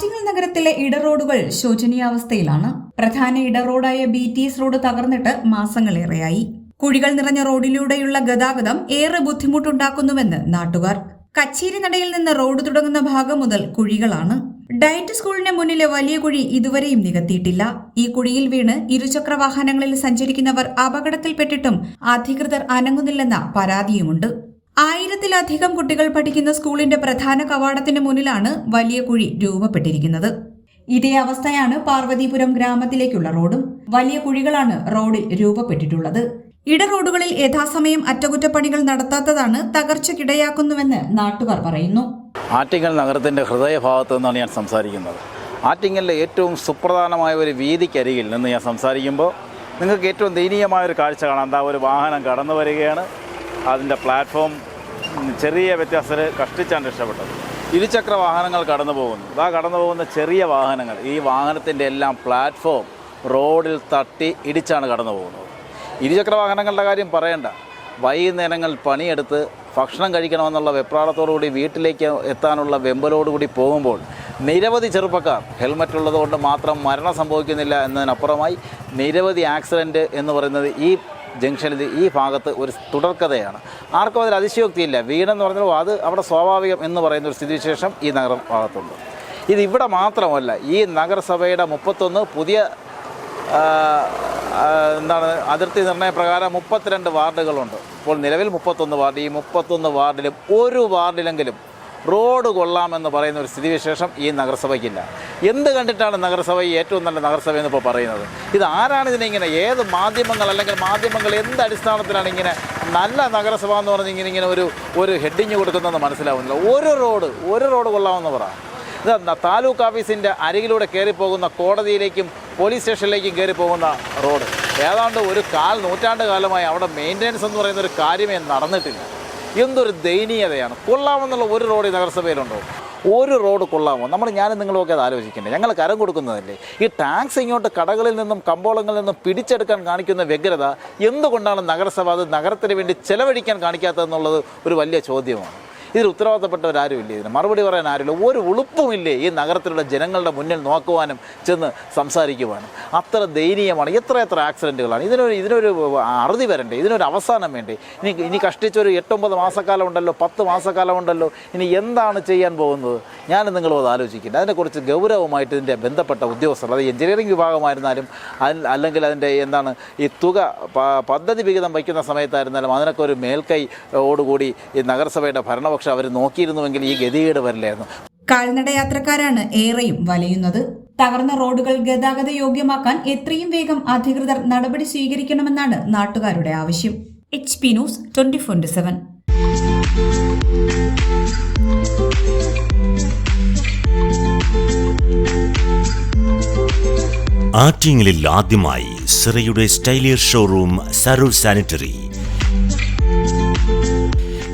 ആറ്റിങ്ങൽ നഗരത്തിലെ ഇടറോഡുകൾ ശോചനീയാവസ്ഥയിലാണ്. പ്രധാന ഇടറോഡായ ബി ടി എസ് റോഡ് തകർന്നിട്ട് മാസങ്ങളേറെയായി. കുഴികൾ നിറഞ്ഞ റോഡിലൂടെയുള്ള ഗതാഗതം ഏറെ ബുദ്ധിമുട്ടുണ്ടാക്കുന്നുവെന്ന് നാട്ടുകാർ. കച്ചേരി നടയിൽ നിന്ന് റോഡ് തുടങ്ങുന്ന ഭാഗം മുതൽ കുഴികളാണ്. ഡയറ്റ് സ്കൂളിന് മുന്നിലെ വലിയ കുഴി ഇതുവരെയും നികത്തിയിട്ടില്ല. ഈ കുഴിയിൽ വീണ് ഇരുചക്ര വാഹനങ്ങളിൽ സഞ്ചരിക്കുന്നവർ അപകടത്തിൽപ്പെട്ടിട്ടും അധികൃതർ അനങ്ങുന്നില്ലെന്ന പരാതിയുമുണ്ട്. ആയിരത്തിലധികം കുട്ടികൾ പഠിക്കുന്ന സ്കൂളിന്റെ പ്രധാന കവാടത്തിന് മുന്നിലാണ് വലിയ കുഴി രൂപപ്പെട്ടിരിക്കുന്നത്. ഇതേ അവസ്ഥയാണ് പാർവതിപുരം ഗ്രാമത്തിലേക്കുള്ള റോഡും വലിയ കുഴികളാണ് റോഡിൽ രൂപപ്പെട്ടിട്ടുള്ളത്. ഇട റോഡുകളിൽ യഥാസമയം അറ്റകുറ്റപ്പണികൾ നടത്താത്തതാണ് തകർച്ചക്കിടയാക്കുന്നുവെന്ന് നാട്ടുകാർ പറയുന്നു. ആറ്റിങ്ങൽ നഗരത്തിന്റെ ഹൃദയഭാഗത്തു നിന്നാണ് ഞാൻ സംസാരിക്കുന്നത്. ആറ്റിങ്ങലിലെ ഏറ്റവും സുപ്രധാനമായ ഒരു വീതിക്കരികിൽ നിന്ന് ഞാൻ സംസാരിക്കുമ്പോൾ നിങ്ങൾക്ക് ഏറ്റവും ദയനീയമായ ഒരു കാഴ്ച കാണാം. എന്താ ഒരു വാഹനം കടന്നു വരികയാണ്. അതിന്റെ പ്ലാറ്റ്ഫോം ചെറിയ വ്യത്യാസത്തിൽ കഷ്ടിച്ചാണ് രക്ഷപ്പെട്ടത്. ഇരുചക്ര വാഹനങ്ങൾ കടന്നു പോകുന്നു. ഇതാ കടന്നു പോകുന്ന ചെറിയ വാഹനങ്ങൾ. ഈ വാഹനത്തിന്റെ എല്ലാം പ്ലാറ്റ്ഫോം റോഡിൽ തട്ടി ഇടിച്ചാണ് കടന്നു പോകുന്നത്. ഇരുചക്ര വാഹനങ്ങളുടെ കാര്യം പറയണ്ട. വൈകുന്നേരങ്ങൾ പണിയെടുത്ത് ഭക്ഷണം കഴിക്കണമെന്നുള്ള വെപ്രാളത്തോടുകൂടി വീട്ടിലേക്ക് എത്താനുള്ള വെമ്പലോടുകൂടി പോകുമ്പോൾ നിരവധി ചെറുപ്പക്കാർ ഹെൽമറ്റ് ഉള്ളതുകൊണ്ട് മാത്രം മരണം സംഭവിക്കുന്നില്ല എന്നതിനപ്പുറമായി നിരവധി ആക്സിഡന്റ് എന്ന് പറയുന്നത് ഈ ജംഗ്ഷനിൽ ഈ ഭാഗത്ത് ഒരു തുടർക്കഥയാണ്. ആർക്കും അതിൽ അതിശയോക്തിയില്ല. വീണെന്ന് പറഞ്ഞാൽ അത് അവിടെ സ്വാഭാവികം എന്ന് പറയുന്ന ഒരു സ്ഥിതിവിശേഷം ഈ നഗരം ഭാഗത്തുണ്ട്. ഇത് ഇവിടെ മാത്രമല്ല ഈ നഗരസഭയുടെ മുപ്പത്തൊന്ന് പുതിയ എന്താണ് അതിർത്തി നിർണയ പ്രകാരം മുപ്പത്തിരണ്ട് വാർഡുകളുണ്ട്. ഇപ്പോൾ നിലവിൽ മുപ്പത്തൊന്ന് വാർഡ്. ഈ മുപ്പത്തൊന്ന് വാർഡിലും ഒരു വാർഡിലെങ്കിലും റോഡ് കൊള്ളാമെന്ന് പറയുന്ന ഒരു സ്ഥിതിവിശേഷം ഈ നഗരസഭയ്ക്കില്ല. എന്ത് കണ്ടിട്ടാണ് നഗരസഭ ഏറ്റവും നല്ല നഗരസഭ എന്ന് ഇപ്പോൾ പറയുന്നത്? ഇത് ആരാണ് ഇതിനെ ഇങ്ങനെ ഏത് മാധ്യമങ്ങൾ അല്ലെങ്കിൽ മാധ്യമങ്ങൾ എന്ത് അടിസ്ഥാനത്തിലാണ് ഇങ്ങനെ നല്ല നഗരസഭ എന്ന് പറഞ്ഞ് ഇങ്ങനെ ഇങ്ങനെ ഒരു ഒരു ഹെഡിങ് കൊടുക്കുന്നതെന്ന് മനസ്സിലാവുന്നില്ല. ഒരു റോഡ് ഒരു റോഡ് കൊള്ളാമെന്ന് പറ. ഇത് താലൂക്ക് ഓഫീസിന്റെ അരികിലൂടെ കയറിപ്പോകുന്ന കോടതിയിലേക്കും പോലീസ് സ്റ്റേഷനിലേക്കും കയറി പോകുന്ന റോഡ്. ഏതാണ്ട് ഒരു കാൽ നൂറ്റാണ്ട് കാലമായി അവിടെ മെയിന്റനൻസ് എന്ന് പറയുന്ന ഒരു കാര്യമേ നടന്നിട്ടില്ല. എന്തൊരു ദയനീയതയാണ്. കൊള്ളാമെന്നുള്ള ഒരു റോഡ് ഈ നഗരസഭയിലുണ്ടോ? ഒരു റോഡ് കൊള്ളാമോ? നമ്മൾ ഞാനും നിങ്ങളുമൊക്കെ അത് ആലോചിക്കണ്ടേ. ഞങ്ങൾ കരം കൊടുക്കുന്നതല്ലേ. ഈ ടാക്സ് ഇങ്ങോട്ട് കടകളിൽ നിന്നും കമ്പോളങ്ങളിൽ നിന്നും പിടിച്ചെടുക്കാൻ കാണിക്കുന്ന വ്യഗ്രത എന്തുകൊണ്ടാണ് നഗരസഭ അത് നഗരത്തിന് വേണ്ടി ചെലവഴിക്കാൻ കാണിക്കാത്തതെന്നുള്ളത് ഒരു വലിയ ചോദ്യമാണ്. ഇതിൽ ഉത്തരവാദിത്തപ്പെട്ടവരാരും ഇല്ലേ ഇതിന്. മറുപടി പറയാൻ ആരുമില്ല. ഒരു ഉളുപ്പുമില്ലേ ഈ നഗരത്തിലുള്ള ജനങ്ങളുടെ മുന്നിൽ നോക്കുവാനും ചെന്ന് സംസാരിക്കുവാനും. അത്ര ദയനീയമാണ്. എത്ര എത്ര ആക്സിഡന്റുകളാണ്. ഇതിനൊരു ഇതിനൊരു അറുതി വരണ്ടേ? ഇതിനൊരു അവസാനം വേണ്ടേ? ഇനി ഇനി കഷ്ടിച്ചൊരു എട്ടൊമ്പത് മാസക്കാലം ഉണ്ടല്ലോ പത്ത് മാസക്കാലം ഉണ്ടല്ലോ. ഇനി എന്താണ് ചെയ്യാൻ പോകുന്നത്? ഞാൻ നിങ്ങളും അത് ആലോചിക്കില്ല അതിനെക്കുറിച്ച് ഗൗരവമായിട്ട് ഇതിന്റെ ബന്ധപ്പെട്ട ഉദ്യോഗസ്ഥർ അത് എഞ്ചിനീയറിംഗ് വിഭാഗമായിരുന്നാലും അല്ലെങ്കിൽ അതിന്റെ എന്താണ് ഈ തുക പദ്ധതി വിഹിതം വയ്ക്കുന്ന സമയത്തായിരുന്നാലും അതിനൊക്കെ ഒരു മേൽക്കൈ ഓടുകൂടി ഈ നഗരസഭയുടെ ഭരണപക്ഷം അവർ നോക്കിയിരുന്നുവെങ്കിൽ ഈ ഗതികേട് വരില്ലായിരുന്നു. കാൽനട യാത്രക്കാരാണ് ഏറെയും വലയുന്നത്. തകർന്ന റോഡുകൾ ഗതാഗത യോഗ്യമാക്കാൻ എത്രയും വേഗം അധികൃതർ നടപടി സ്വീകരിക്കണമെന്നാണ് നാട്ടുകാരുടെ ആവശ്യം. H P news twenty four seven. ആറ്റിങ്ങലിൽ ആദ്യമായി സിറയുടെ സ്റ്റൈലിയർ ഷോറൂം സരൂർ സാനിറ്ററി.